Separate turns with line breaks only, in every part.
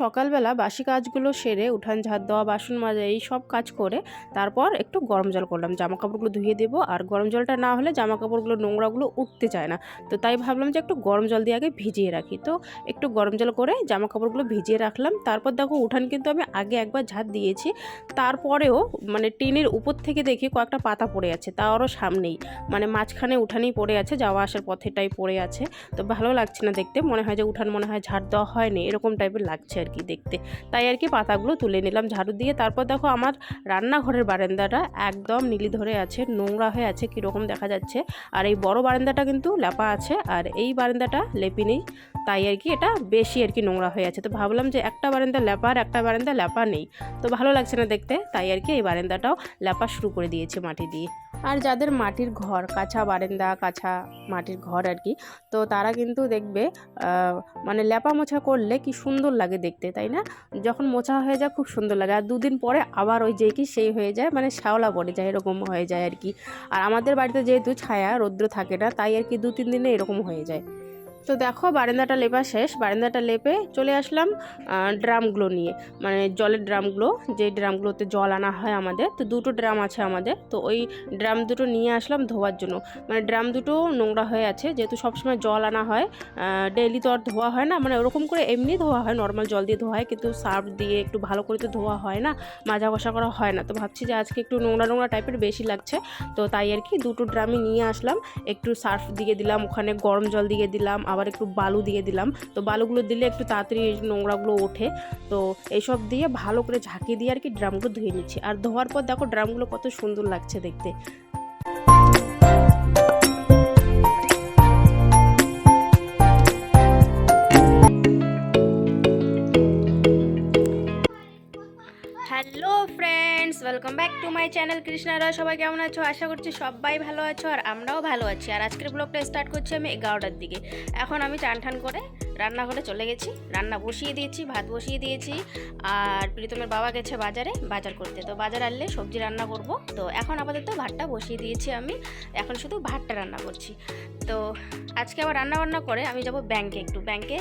সকালবেলা বাসি কাজগুলো সেরে উঠান ঝাড় দেওয়া, বাসন মাজা, এই সব কাজ করে তারপর একটু গরম জল করলাম। জামা কাপড়গুলো ধুয়ে দেবো আর গরম জলটা না হলে জামা কাপড়গুলো নোংরাগুলো উঠতে চায় না। তো তাই ভাবলাম যে একটু গরম জল দিয়ে আগে ভিজিয়ে রাখি। তো একটু গরম জল করে জামা কাপড়গুলো ভিজিয়ে রাখলাম। তারপর দেখো উঠান কিন্তু আমি আগে একবার ঝাড় দিয়েছি। তারপরেও মানে টিনের উপর থেকে দেখি কয়েকটা পাতা পড়ে আছে, তা আরও সামনেই। মানে মাঝখানে উঠানেই পড়ে আছে, যাওয়া আসার পথেটাই পড়ে আছে। তো ভালো লাগছে না দেখতে, মনে হয় যে উঠান মনে হয় ঝাড় দেওয়া হয়নি, এরকম টাইপের লাগছে। আর কি দেখতে। তাই আর কি পাতাগুলো তুলে নিলাম ঝাড়ু দিয়ে। তারপর দেখো আমার রান্নাঘরের বারান্দাটা একদম নীলি ধরে আছে, নোংরা হয়ে আছে, কীরকম দেখা যাচ্ছে। আর এই বড় বারান্দাটা কিন্তু লেপা আছে, আর এই বারান্দাটা লেপি নেই। তাই আর কি এটা বেশি আর কি নোংরা হয়ে আছে। তো ভাবলাম যে একটা বারান্দা লেপা আর একটা বারান্দা লেপা নেই। তো ভালো লাগছে না দেখতে, তাই আর কি এই বারান্দাটাও লেপা শুরু করে দিয়েছে মাটি দিয়ে। আর যাদের মাটির ঘর কাছা বারেন্দা কাছা মাটির ঘর আর কি, তো তারা কিন্তু দেখবে মানে ল্যাপা মোছা করলে কি সুন্দর লাগে দেখতে, তাই না? যখন মোছা হয়ে যায় খুব সুন্দর লাগে। আর দুদিন পরে আবার ওই যে কি সেই হয়ে যায় মানে শ্যাওলা পড়ে যায়, এরকম হয়ে যায় আর কি। আর আমাদের বাড়িতে যেহেতু ছায়া, রৌদ্র থাকে না, তাই আর কি দু তিন দিনে এরকম হয়ে যায়। তো দেখো বারান্দাটা লেপা শেষ। বারান্দাটা লেপে চলে আসলাম ড্রামগুলো নিয়ে। মানে জলের ড্রামগুলো, যে ড্রামগুলোতে জল আনা হয় আমাদের। তো দুটো ড্রাম আছে আমাদের। তো ওই ড্রাম দুটো নিয়ে আসলাম ধোয়ার জন্য। মানে ড্রাম দুটো নোংরা হয়ে আছে, যেহেতু সবসময় জল আনা হয় ডেইলি তো আর ধোয়া হয় না। মানে ওরকম করে এমনি ধোয়া হয় নর্মাল জল দিয়ে ধোয়া হয়। কিন্তু সার্ফ দিয়ে একটু ভালো করে তো ধোয়া হয় না, মাজা কষা করা হয় না। তো ভাবছি যে আজকে একটু নোংরা নোংরা টাইপের বেশি লাগছে। তো তাই আর কি দুটো ড্রামই নিয়ে আসলাম। একটু সার্ফ দিয়ে দিলাম, ওখানে গরম জল দিয়ে দিলাম। আবার একটু বালু দিয়ে দিলাম। তো বালুগুলো দিলে একটু তাড়াতাড়ি নোংরাগুলো ওঠে। তো এইসব দিয়ে ভালো করে ঝাঁকি দিয়ে আর কি ড্রামগুলো ধুয়ে নিচ্ছি। আর ধোয়ার পর দেখো ড্রামগুলো কত সুন্দর লাগছে দেখতে। Hello friends welcome back to my channel Krishna কৃষ্ণারা সবাই কেমন আছো? আশা করছি সবাই ভালো আছো আর আমরাও ভালো আছি। আর আজকের ব্লগটা স্টার্ট করছি আমি এগারোটার দিকে। এখন আমি টান টান করে রান্নাঘরে চলে গেছি। রান্না বসিয়ে দিয়েছি, ভাত বসিয়ে দিয়েছি। আর প্রীতমের বাবা গেছে বাজারে, বাজার করতে। তো বাজার আনলে সবজি রান্না করব। তো এখন আপাতত ভাতটা বসিয়ে দিয়েছি আমি। এখন শুধু ভাতটা রান্না করছি। তো আজকে আবার রান্না বান্না করে আমি যাব ব্যাংকে একটু। ব্যাংকে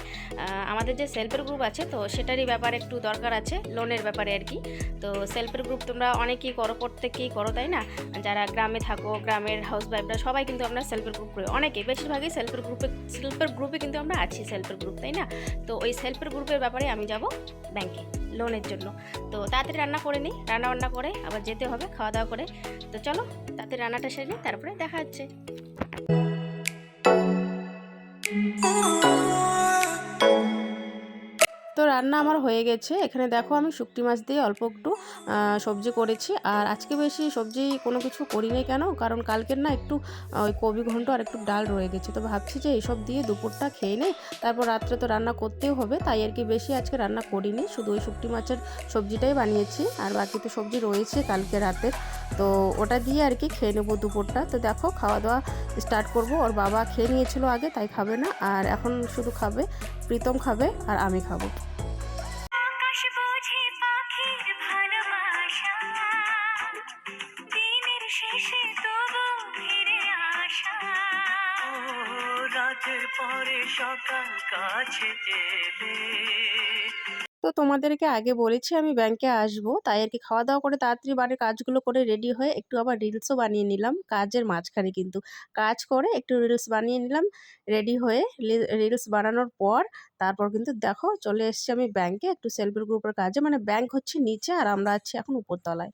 আমাদের যে সেলফের গ্রুপ আছে, তো সেটারই ব্যাপারে একটু দরকার আছে লোনের ব্যাপারে আর কি। তো সেলফের গ্রুপ তোমরা অনেকেই করো, প্রত্যেকেই করো, তাই না? যারা গ্রামে থাকো, গ্রামের হাউস ওয়াইফরা সবাই কিন্তু আমরা সেলফের গ্রুপ করি। অনেকে বেশিরভাগই সেলফের গ্রুপে সেলফের গ্রুপে কিন্তু আমরা আছি সেলফের গ্রুপ তাই না? তো ওই সেলফের গ্রুপের ব্যাপারে আমি যাব ব্যাংকে লোনের জন্য। তো তাড়াতাড়ি রান্না করে নিই রান্না বান্না করে আবার যেতে হবে খাওয়া দাওয়া করে। তো চলো, তাড়াতাড়ি রান্নাটা সেরে তারপরে দেখা হচ্ছে। রান্না আমার হয়ে গেছে। এখানে দেখো আমি শুকটি মাছ দিয়ে অল্প একটু সবজি করেছি। আর আজকে বেশি সবজি কোনো কিছু করিনি কেন? কারণ কালকের না একটু ওই কবি ঘন্ট আর একটু ডাল রয়ে গেছে। তো ভাবছি যে এইসব দিয়ে দুপুরটা খেয়ে নেই। তারপর রাত্রে তো রান্না করতেও হবে, তাই আর কি বেশি আজকে রান্না করিনি। শুধু ওই শুকটি মাছের সবজিটাই বানিয়েছি। আর বাকি তো সবজি রয়েছে কালকে রাতের তো ওটা দিয়ে আর কি খেয়ে নেব দুপুরটা। তো দেখো খাওয়া দাওয়া স্টার্ট করব। ওর বাবা খেয়ে নিয়েছিল আগে, তাই খাবে না। আর এখন শুধু খাবে, প্রীতম খাবে, আর আমি খাব।
রাতের পরে সকাল কাছে
তো তোমাদেরকে আগে বলেছি আমি ব্যাংকে আসব, তাই আর কি খাওয়া দাওয়া করে তাড়াতাড়ি বাড়ির কাজগুলো করে রেডি হয়ে একটু আবার রিলসও বানিয়ে নিলাম, কাজের মাঝখানে কিন্তু। কাজ করে একটু রিলস বানিয়ে নিলাম, রেডি হয়ে রিলস বানানোর পর তারপর কিন্তু দেখো চলে এসেছি আমি ব্যাংকে একটু সেলফের গ্রুপের কাজে মানে ব্যাংক হচ্ছে নিচে আর আমরা আছি এখন উপরতলায়।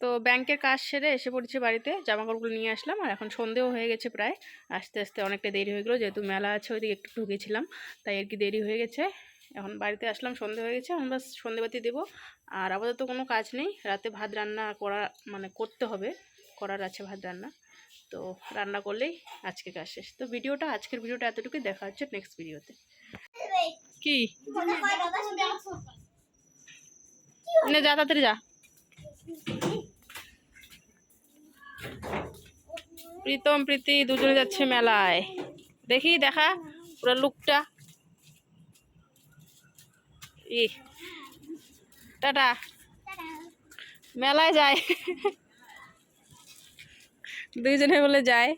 তো ব্যাংকের কাজ সেরে এসে পড়েছি বাড়িতে জামা কাপড়গুলো নিয়ে আসলাম আর এখন সন্ধেও হয়ে গেছে প্রায়। আস্তে আস্তে অনেকটা দেরি হয়ে গেলো যেহেতু মেলা আছে ওইদিকে একটু ঢুকেছিলাম তাই আর কি দেরি হয়ে গেছে। এখন বাড়িতে আসলাম সন্ধে হয়ে গেছে এখন বাস সন্ধেবাতি দেবো। আর আপাতত কোনো কাজ নেই রাতে ভাত রান্না করা মানে করতে হবে করার আছে ভাত রান্না। তো রান্না করলেই আজকে কাজ শেষ। তো ভিডিওটা আজকের ভিডিওটা এতটুকুই দেখা হচ্ছে নেক্সট ভিডিওতে। কি? যা তাড়াতাড়ি যা। প্রীতম, প্রীতি দুজনে যাচ্ছে মেলায়। দেখি, দেখা, পুরো লুকটা। ই টাটা। মেলায় যায়। দুইজনে বলে যায়।